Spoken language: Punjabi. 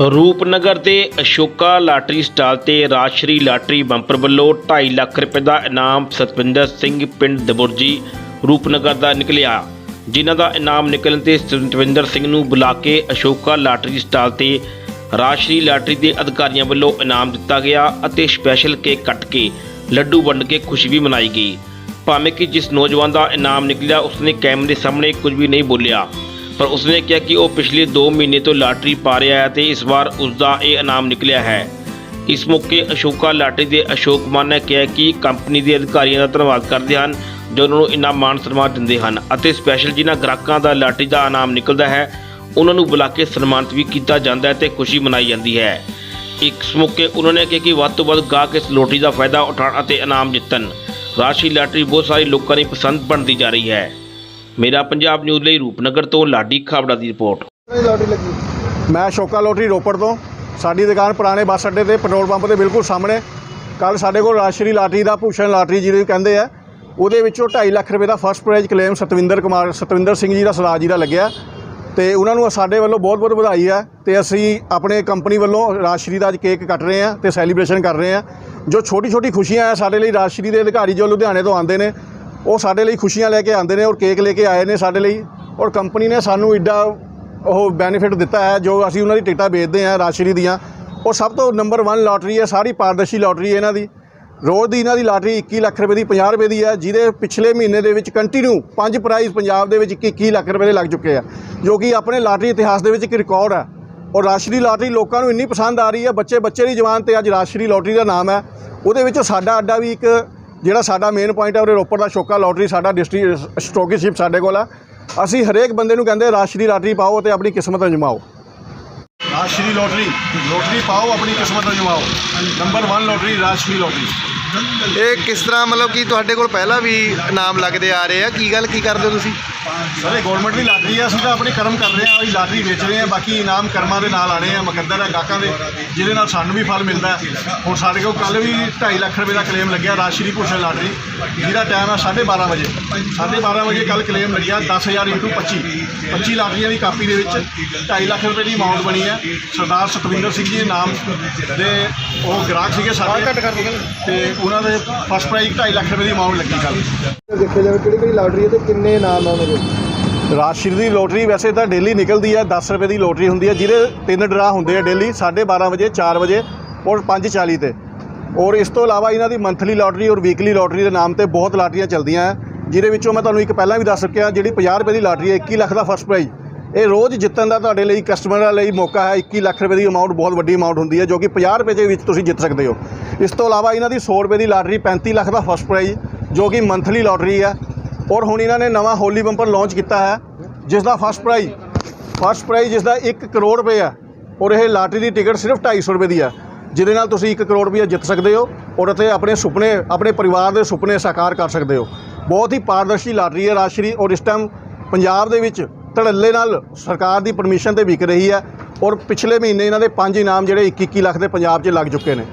ਰੂਪਨਗਰ ਦੇ ਅਸ਼ੋਕਾ ਲਾਟਰੀ ਸਟਾਲ ਤੇ ਰਾਸ਼ਟਰੀ ਲਾਟਰੀ ਬੰਪਰ ਵੱਲੋਂ 2.5 ਲੱਖ ਰੁਪਏ ਦਾ ਇਨਾਮ ਸਤਵਿੰਦਰ ਸਿੰਘ ਪਿੰਡ ਦਬੁਰਜੀ ਰੂਪਨਗਰ ਦਾ ਨਿਕਲਿਆ। ਜਿਨ੍ਹਾਂ ਦਾ ਇਨਾਮ ਨਿਕਲਣ ਤੇ ਸਤਵਿੰਦਰ ਸਿੰਘ ਨੂੰ ਬੁਲਾ ਕੇ ਅਸ਼ੋਕਾ ਲਾਟਰੀ ਸਟਾਲ ਤੇ ਰਾਸ਼ਟਰੀ ਲਾਟਰੀ ਦੇ ਅਧਿਕਾਰੀਆਂ ਵੱਲੋਂ ਇਨਾਮ ਦਿੱਤਾ ਗਿਆ ਅਤੇ ਸਪੈਸ਼ਲ ਕੇਕ ਕੱਟ ਕੇ ਲੱਡੂ ਵੰਡ ਕੇ ਖੁਸ਼ੀ ਵੀ ਮਨਾਈ ਗਈ। ਭਾਵੇਂ ਕਿ ਜਿਸ ਨੌਜਵਾਨ ਦਾ ਇਨਾਮ ਨਿਕਲਿਆ, ਉਸਨੇ ਕੈਮਰੇ ਸਾਹਮਣੇ ਕੁਝ ਵੀ ਨਹੀਂ ਬੋਲਿਆ। ਪਰ ਉਸਨੇ ਕਿਹਾ ਕਿ ਉਹ ਪਿਛਲੇ 2 ਮਹੀਨੇ ਤੋਂ ਲਾਟਰੀ ਪਾ ਰਿਹਾ ਹੈ ਤੇ ਇਸ ਵਾਰ ਉਸ ਦਾ ਇਹ ਇਨਾਮ ਨਿਕਲਿਆ ਹੈ। ਇਸ ਮੌਕੇ ਅਸ਼ੋਕਾ ਲਾਟਰੀ ਦੇ ਅਸ਼ੋਕ ਕੁਮਾਰ ਨੇ ਕਿਹਾ ਕਿ ਕੰਪਨੀ ਦੇ ਅਧਿਕਾਰੀਆਂ ਦਾ ਧੰਨਵਾਦ ਕਰਦੇ ਹਨ, ਜੋ ਉਹਨਾਂ ਨੂੰ ਇੰਨਾ ਮਾਣ ਸਨਮਾਨ ਦਿੰਦੇ ਹਨ ਅਤੇ ਸਪੈਸ਼ਲ ਜਿਨ੍ਹਾਂ ਗ੍ਰਾਹਕਾਂ ਦਾ ਲਾਟਰੀ ਦਾ ਇਨਾਮ ਨਿਕਲਦਾ ਹੈ, ਉਹਨਾਂ ਨੂੰ ਬੁਲਾ ਕੇ ਸਨਮਾਨਿਤ ਵੀ ਕੀਤਾ ਜਾਂਦਾ ਹੈ ਤੇ ਖੁਸ਼ੀ ਮਨਾਈ ਜਾਂਦੀ ਹੈ। ਇਸ ਮੌਕੇ ਉਹਨਾਂ ਨੇ ਕਿਹਾ ਕਿ ਵੱਧ ਤੋਂ ਵੱਧ ਗਾਹਕ ਇਸ ਲੋਟਰੀ ਦਾ ਫਾਇਦਾ ਉਠਾਉਣ ਅਤੇ ਇਨਾਮ ਜਿੱਤਣ। ਰਾਸ਼ੀ ਲਾਟਰੀ ਬਹੁਤ ਸਾਰੇ ਲੋਕਾਂ ਦੀ ਪਸੰਦ ਬਣਦੀ ਜਾ ਰਹੀ ਹੈ। ਮੇਰਾ ਪੰਜਾਬ ਨਿਊਜ਼ ਲਈ ਰੂਪਨਗਰ ਤੋਂ ਲਾਡੀ ਖਾਬੜਾ ਦੀ ਰਿਪੋਰਟ। ਮੈਂ ਸ਼ੋਕਾ ਲੋਟਰੀ ਰੋਪੜ ਤੋਂ। ਸਾਡੀ ਦੁਕਾਨ ਪੁਰਾਣੇ ਬੱਸ ਅੱਡੇ ਤੇ ਪੈਟਰੋਲ ਪੰਪ ਦੇ ਬਿਲਕੁਲ ਸਾਹਮਣੇ। ਕੱਲ ਸਾਡੇ ਕੋਲ ਰਾਸ਼ਟਰੀ ਲਾਟਰੀ ਦਾ ਭੂਸ਼ਣ ਲਾਟਰੀ ਜਿਹਨੂੰ ਕਹਿੰਦੇ ਆ। ਉਹਦੇ ਵਿੱਚੋਂ 2.5 ਲੱਖ ਰੁਪਏ ਦਾ first prize claim Satvinder Kumar, Satvinder Singh ji ਦਾ ਸਰਾਜ ਜੀ ਦਾ ਲੱਗਿਆ। ਤੇ ਉਹਨਾਂ ਨੂੰ ਸਾਡੇ ਵੱਲੋਂ ਬਹੁਤ ਬਹੁਤ ਵਧਾਈ ਹੈ ਤੇ ਅਸੀਂ ਆਪਣੇ ਕੰਪਨੀ ਵੱਲੋਂ ਰਾਸ਼ਟਰੀ ਦਾ ਅੱਜ ਕੇਕ ਕੱਟ ਰਹੇ ਹਾਂ ਤੇ ਸੈਲੀਬ੍ਰੇਸ਼ਨ ਕਰ ਰਹੇ ਹਾਂ ਜੋ ਛੋਟੀ ਛੋਟੀ ਖੁਸ਼ੀਆਂ ਆ, ਸਾਡੇ ਲਈ ਰਾਸ਼ਟਰੀ ਦੇ ਅਧਿਕਾਰੀ ਜੋ ਲੁਧਿਆਣੇ ਤੋਂ ਆਉਂਦੇ ਨੇ ਉਹ ਸਾਡੇ ਲਈ ਖੁਸ਼ੀਆਂ ਲੈ ਕੇ ਆਉਂਦੇ ਨੇ ਔਰ ਕੇਕ ਲੈ ਕੇ ਆਏ ਨੇ ਸਾਡੇ ਲਈ ਔਰ ਕੰਪਨੀ ਨੇ ਸਾਨੂੰ ਇੱਡਾ ਉਹ ਬੈਨੀਫਿਟ ਦਿੱਤਾ ਹੈ, ਜੋ ਅਸੀਂ ਉਹਨਾਂ ਦੀ ਟਿਕਟਾਂ ਵੇਚਦੇ ਹਾਂ ਰਾਸ਼ਰੀ ਦੀਆਂ। ਔਰ ਸਭ ਤੋਂ ਨੰਬਰ 1 ਲਾਟਰੀ ਹੈ, ਸਾਰੀ ਪਾਰਦਰਸ਼ੀ ਲਾਟਰੀ ਹੈ ਇਹਨਾਂ ਦੀ। ਰੋਜ਼ ਦੀ ਇਹਨਾਂ ਦੀ ਲਾਟਰੀ 21 ਲੱਖ ਰੁਪਏ ਦੀ 50 ਰੁਪਏ ਦੀ ਹੈ, ਜਿਹਦੇ ਪਿਛਲੇ ਮਹੀਨੇ ਦੇ ਵਿੱਚ ਕੰਟੀਨਿਊ ਪੰਜ ਪ੍ਰਾਈਜ਼ ਪੰਜਾਬ ਦੇ ਵਿੱਚ 21 ਲੱਖ ਰੁਪਏ ਦੇ ਲੱਗ ਚੁੱਕੇ ਆ, ਜੋ ਕਿ ਆਪਣੇ ਲਾਟਰੀ ਇਤਿਹਾਸ ਦੇ ਵਿੱਚ ਇੱਕ ਰਿਕਾਰਡ ਹੈ। ਔਰ ਰਾਸ਼ਟਰੀ ਲਾਟਰੀ ਲੋਕਾਂ ਨੂੰ ਇੰਨੀ ਪਸੰਦ ਆ ਰਹੀ ਹੈ ਬੱਚੇ ਬੱਚੇ ਦੀ ਜਵਾਨ ਤੇ ਅੱਜ ਰਾਸ਼ਟਰੀ ਲਾਟਰੀ ਦਾ ਨਾਮ ਹੈ। ਉਹਦੇ ਵਿੱਚ ਸਾਡਾ ਅੱਡਾ ਵੀ ਇੱਕ ਜਿਹੜਾ ਸਾਡਾ ਮੇਨ ਪੁਆਇੰਟ ਹੈ ਉਹ ਰੋਪੜ ਦਾ ਸ਼ੋਕਾ ਲਾਟਰੀ ਸਾਡਾ ਡਿਸਟ੍ਰਿਕਟ ਸਟੋਕੀਸ਼ਿਪ ਸਾਡੇ ਕੋਲ ਆ। ਅਸੀਂ ਹਰੇਕ ਬੰਦੇ ਨੂੰ ਕਹਿੰਦੇ ਰਾਸ਼ਟਰੀ ਲਾਟਰੀ ਪਾਓ ਤੇ ਆਪਣੀ ਕਿਸਮਤ ਅਜਮਾਓ। ਰਾਸ਼ਟਰੀ ਲੋਟਰੀ ਲੋਟਰੀ ਪਾਓ ਆਪਣੀ ਕਿਸਮਤ ਅਜਮਾਓ। ਨੰਬਰ 1 ਲੋਟਰੀ ਰਾਸ਼ਟਰੀ ਲੋਟਰੀ ਇਹ ਕਿਸ ਤਰ੍ਹਾਂ ਮਤਲਬ ਕਿ ਤੁਹਾਡੇ ਕੋਲ ਪਹਿਲਾਂ ਵੀ ਇਨਾਮ ਲੱਗਦੇ ਆ ਰਹੇ ਆ? ਕੀ ਗੱਲ ਕੀ ਕਰਦੇ ਹੋ ਤੁਸੀਂ? ਸਰ ਇਹ ਗਵਰਨਮੈਂਟ ਦੀ ਲਾਟਰੀ ਆ ਅਸੀਂ ਤਾਂ ਆਪਣੇ ਕਰਮ ਕਰ ਰਹੇ ਆ ਅਸੀਂ ਲਾਟਰੀ ਵੇਚ ਰਹੇ ਆ ਬਾਕੀ ਇਨਾਮ ਕਰਮਾਂ ਦੇ ਨਾਲ ਆਣੇ ਆ ਮੁਕੱਦਰ ਹੈ ਗਾਹਕਾਂ ਦੇ ਜਿਹਦੇ ਨਾਲ ਸਾਨੂੰ ਵੀ ਫਲ ਮਿਲਦਾ ਹੁਣ ਸਾਡੇ ਕੋਲ ਕੱਲ ਵੀ 2.5 ਲੱਖ ਰੁਪਏ ਦਾ ਕਲੇਮ ਲੱਗਿਆ ਰਾਸ਼ਟਰੀ ਭੂਸ਼ਣ ਲਾਟਰੀ। ਜਿਹਦਾ ਟਾਈਮ ਹੈ 12:30 ਵਜੇ। 12:30 ਵਜੇ ਕੱਲ ਕਲੇਮ ਲੱਗਿਆ 10000 ਇੰਟੂ 25 25 ਲਾਟਰੀਆਂ ਦੀ ਕਾਪੀ ਦੇ ਵਿੱਚ 2.5 ਲੱਖ ਰੁਪਏ ਦੀ ਅਮਾਉਂਟ ਬਣੀ ਹੈ। ਸਰਦਾਰ ਸਤਵਿੰਦਰ ਸਿੰਘ ਜੀ ਦੇ ਨਾਮ ਦੇ ਉਹ ਗ੍ਰਾਹਕ ਸੀਗੇ ਸਾਡੇ। ਤੇ ਉਹਨਾਂ ਦੇ ਫਸਟ ਪ੍ਰਾਈਜ਼ 2.5 ਲੱਖ ਰੁਪਏ ਦੀ ਅਮਾਉਂਟ ਲੱਗੀ ਕੱਲ ਦੇਖਿਆ ਜਾਵੇ ਕਿਹੜੀ ਕਿਹੜੀ ਲਾਟਰੀ ਹੈ ਤੇ ਕਿੰਨੇ ਇਨਾਮ ਆ ਉਹਨਾਂ ਰਾਸ਼ੀ ਦੀ ਲੋਟਰੀ ਵੈਸੇ ਤਾਂ ਡੇਲੀ ਨਿਕਲਦੀ ਹੈ 10 ਰੁਪਏ ਦੀ ਲੋਟਰੀ ਹੁੰਦੀ ਹੈ, ਜਿਹਦੇ ਤਿੰਨ ਡਰਾ ਹੁੰਦੇ ਆ ਡੇਲੀ 12:30 ਵਜੇ 4 ਵਜੇ ਔਰ 5:40 ਤੇ। ਔਰ ਇਸ ਤੋਂ ਇਲਾਵਾ ਇਹਨਾਂ ਦੀ ਮੰਥਲੀ ਲੋਟਰੀ ਔਰ ਵੀਕਲੀ ਲੋਟਰੀ ਦੇ ਨਾਮ ਤੇ ਬਹੁਤ ਲਾਟਰੀਆਂ ਚੱਲਦੀਆਂ ਹੈ, ਜਿਹਦੇ ਵਿੱਚੋਂ ਮੈਂ ਤੁਹਾਨੂੰ ਇੱਕ ਪਹਿਲਾਂ ਵੀ ਦੱਸ ਚੁੱਕਿਆ, ਜਿਹੜੀ 50 ਰੁਪਏ ਦੀ ਲਾਟਰੀ ਹੈ 21 ਲੱਖ ਦਾ ਫਸਟ ਪ੍ਰਾਈਜ਼। ਇਹ ਰੋਜ਼ ਜਿੱਤਣ ਦਾ ਤੁਹਾਡੇ ਲਈ, ਕਸਟਮਰਾਂ ਲਈ ਮੌਕਾ ਹੈ 21 ਲੱਖ ਰੁਪਏ ਦੀ ਅਮਾਉਂਟ ਬਹੁਤ ਵੱਡੀ ਅਮਾਉਂਟ ਹੁੰਦੀ ਹੈ, ਜੋ ਕਿ 50 ਰੁਪਏ ਦੇ ਵਿੱਚ ਤੁਸੀਂ ਜਿੱਤ ਸਕਦੇ ਹੋ। ਇਸ ਤੋਂ ਇਲਾਵਾ ਇਹਨਾਂ ਦੀ 100 ਰੁਪਏ ਦੀ ਲਾਟਰੀ 35 ਲੱਖ ਦਾ ਫਸਟ ਪ੍ਰਾਈਜ਼, ਜੋ ਕਿ ਮੰਥਲੀ ਲੋਟਰੀ ਹੈ ਔਰ ਹੁਣ ਇਹਨਾਂ ਨੇ ਨਵਾਂ ਹੋਲੀ ਬੰਪਰ ਲਾਂਚ ਕੀਤਾ ਹੈ ਜਿਸ ਦਾ ਫਸਟ ਪ੍ਰਾਈਜ਼ ਫਸਟ ਪ੍ਰਾਈਜ਼ ਜਿਸ ਦਾ 1 ਕਰੋੜ ਰੁਪਏ ਹੈ, ਔਰ ਇਹ ਲਾਟਰੀ ਦੀ ਟਿਕਟ ਸਿਰਫ 250 ਰੁਪਏ ਦੀ ਹੈ, ਜਿਹਦੇ ਨਾਲ ਤੁਸੀਂ 1 ਕਰੋੜ ਰੁਪਏ ਜਿੱਤ ਸਕਦੇ ਹੋ, ਔਰ ਅਤੇ ਆਪਣੇ ਸੁਪਨੇ, ਆਪਣੇ ਪਰਿਵਾਰ ਦੇ ਸੁਪਨੇ ਸਾਕਾਰ ਕਰ ਸਕਦੇ ਹੋ। ਬਹੁਤ ਹੀ ਪਾਰਦਰਸ਼ੀ ਲਾਟਰੀ ਹੈ ਰਾਸ਼ਟਰੀ ਔਰ ਇਸ ਟਾਈਮ ਪੰਜਾਬ ਦੇ ਵਿੱਚ ਧੜੱਲੇ ਨਾਲ ਸਰਕਾਰ ਦੀ ਪਰਮਿਸ਼ਨ ਤੇ ਵਿਕ ਰਹੀ ਹੈ, ਔਰ ਪਿਛਲੇ ਮਹੀਨੇ ਇਹਨਾਂ ਦੇ ਪੰਜ ਇਨਾਮ ਜਿਹੜੇ 21 ਲੱਖ ਦੇ ਪੰਜਾਬ 'ਚ ਲੱਗ ਚੁੱਕੇ ਨੇ।